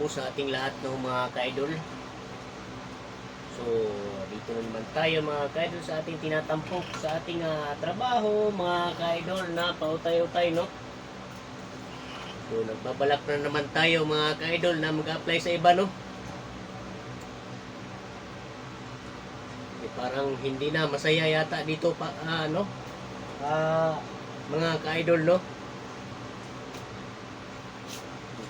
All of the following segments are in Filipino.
po sa ating lahat ng mga ka-idol. So, dito na naman tayo mga ka-idol sa ating tinatampok sa ating ah, trabaho, mga ka-idol na pautay-utay, no? So, nagbabalak na naman tayo mga ka-idol na mag-apply sa iba, no? Eh, parang hindi na masaya yata dito pa, ano? Ah, mga ka-idol, no?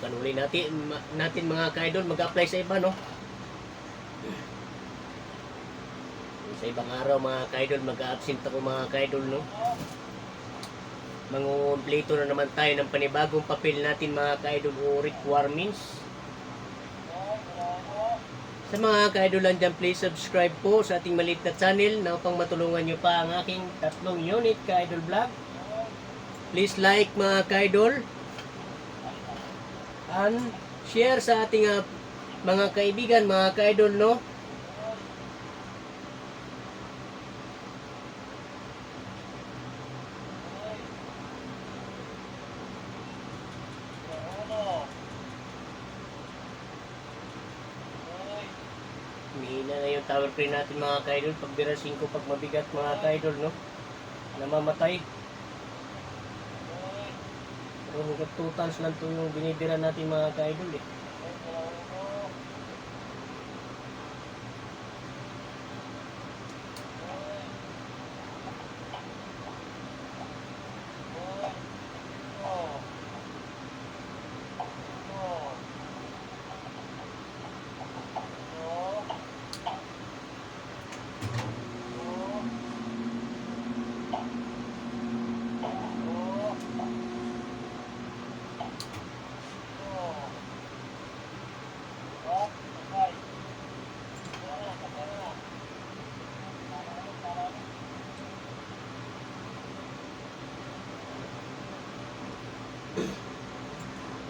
Bukan uli natin, natin mga ka-idol mag-apply sa iba, no? Sa ibang araw mga ka-idol, mag-absent ako mga ka-idol, no? Mangungumpleto na naman tayo ng panibagong papel natin mga ka-idol o requirements. Sa mga ka-idol dyan, please subscribe po sa ating maliit na channel na upang matulungan nyo pa ang aking tatlong unit ka-idol vlog. Please like mga ka-idol and share sa ating ah, mga kaibigan, mga ka-idol, no? Mahina na yung tower crane natin mga ka-idol. Pag bira 5, pag mabigat mga ka-idol, no? Namamatay. Pero hanggang 2 tons lang to yung binibira natin mga ka-idol eh.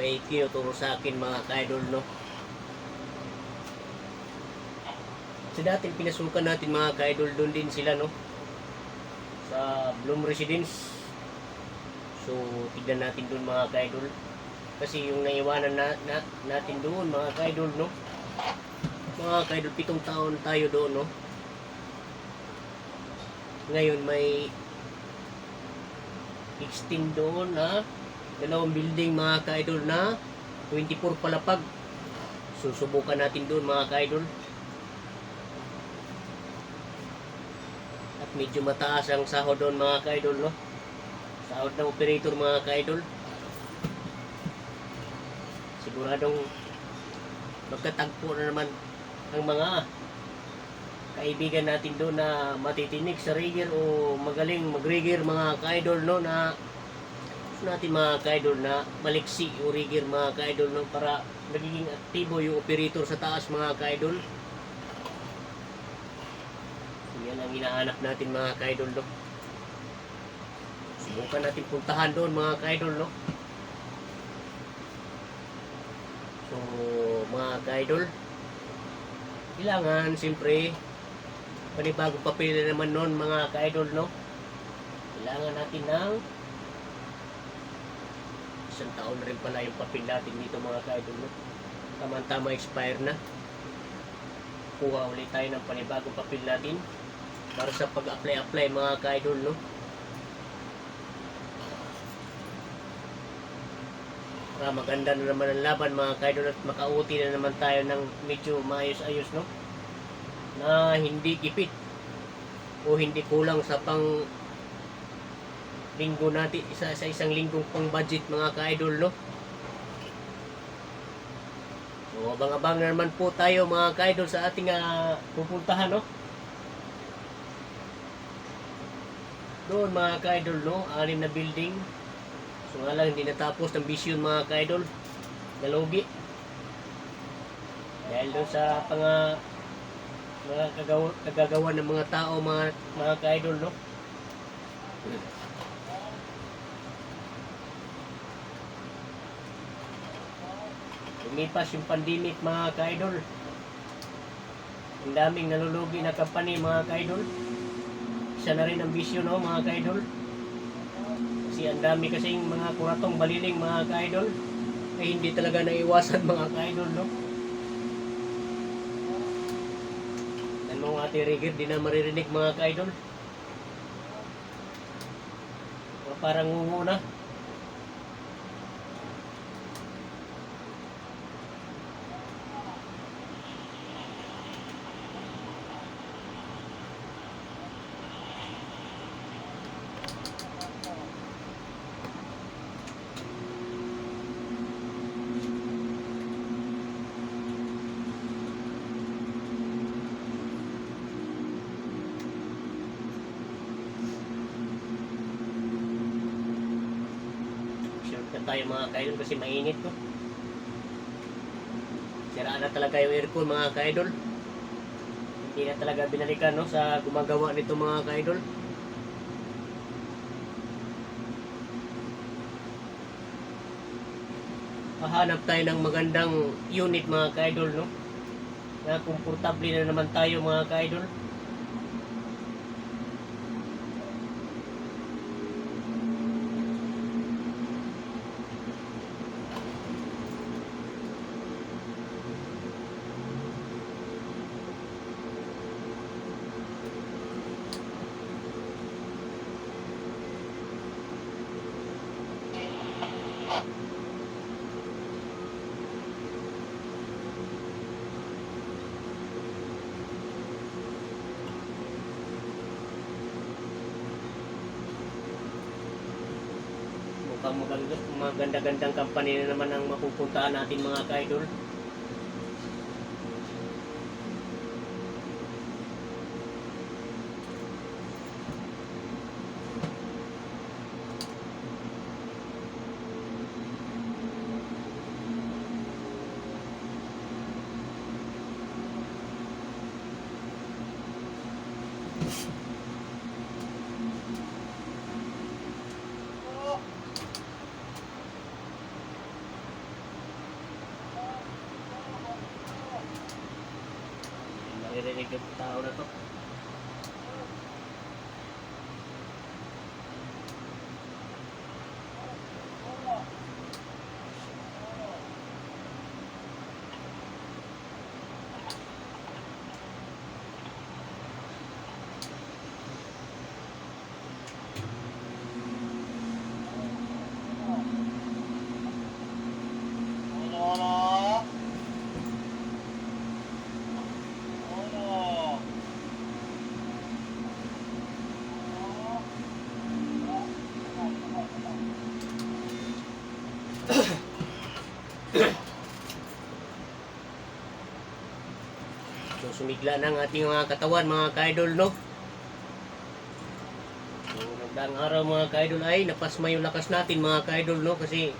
May tinuturo sa akin mga ka-idol, no? Sa dating pinasukan natin mga ka-idol, doon din sila, no? Sa Bloom Residence. So, tignan natin doon mga ka-idol. Kasi yung naiwanan na, na, natin doon mga ka-idol, no? Mga ka-idol, pitong taon tayo doon, no? Ngayon may extend doon na dalawang building mga ka-idol na 24 palapag. Susubukan natin doon mga ka-idol. At medyo mataas ang sahod doon mga ka-idol, no? Sahod ng operator mga ka-idol. Siguradong magkatagpo na naman ang mga kaibigan natin doon na matitinig sa rigger o magaling mag-rigger mga ka-idol no na natin mga ka-idol na maliksi o rigger mga ka-idol no para nagiging aktibo yung operator sa taas mga ka-idol. Yan ang hinahanap natin mga ka-idol no. Subukan natin puntahan doon mga ka-idol no. So mga ka-idol kailangan siyempre panibagong papel na naman noon mga ka-idol no. Kailangan natin ng isang taon rin pala yung papel natin dito mga ka-idol no? Tama-tama expire na. Kuha ulit tayo ng panibagong papel natin para sa pag-apply-apply mga ka-idol no? Para maganda na naman ang laban mga ka-idol at makauti na naman tayo ng medyo maayos-ayos no? Na hindi ipit o hindi kulang sa pang linggo natin isa sa isang linggong pang budget mga ka-idol no? So abang-abang na naman po tayo mga ka-idol sa ating ah, pupuntahan no? Doon mga ka-idol no? Anim na building. So nga lang hindi natapos ng vision mga ka-idol. Nalugi dahil doon sa pang mga kagawa, kagagawa ng mga tao, mga, mga ka-idol, no? Lumipas yung pandemic, mga ka-idol. Ang daming nalulugi na company, mga ka-idol. Isa na rin ang bisyo, no, mga ka-idol. Kasi ang dami kasing mga kuratong baliling, mga ka-idol. ay hindi talaga naiwasan mga ka-idol, no? Mga ate Rigger, di na maririnig mga ka-idol. Parang ngungo na. Shortcut tayo mga ka-idol kasi mainit to. Sira na talaga yung aircon mga ka-idol. Hindi na talaga binalikan no, sa gumagawa nito mga ka-idol. Hahanap tayo ng magandang unit mga ka-idol no. Na komportable na naman tayo mga ka-idol. Mukhang maganda, maganda-gandang company na naman ang mapupuntaan natin mga ka-idol. Naririnig yung tao na sumigla ng ating mga katawan mga ka-idol no. So nagdaang araw mga ka-idol ay napasma yung lakas natin mga ka-idol no kasi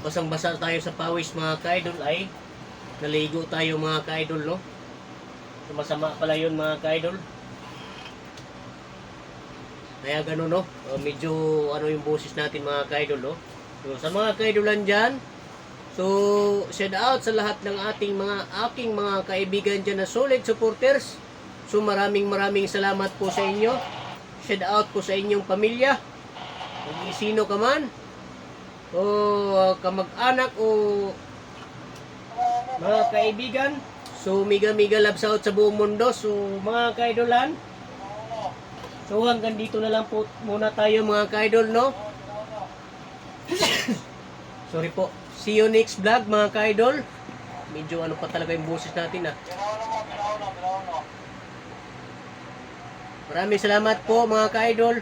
basang-basa tayo sa pawis mga ka-idol ay naligo tayo mga ka-idol no. Masama pala yun mga ka-idol. Kaya ganun no, Uh, medyo ano yung boses natin mga ka-idol no. So sa mga ka-idolan dyan, So, shout out sa lahat ng ating mga aking mga kaibigan dyan na solid supporters. So, maraming maraming salamat po sa inyo. Shout out po sa inyong pamilya. Kung sino ka man. O kamag-anak o mga kaibigan. So, miga miga love out sa buong mundo. So, mga kaidolan. So, hanggang dito na lang po muna tayo mga kaidol, no? Sorry po. See you next vlog mga ka-idol. Medyo ano pa talaga yung boses natin ah. Maraming salamat po mga ka-idol.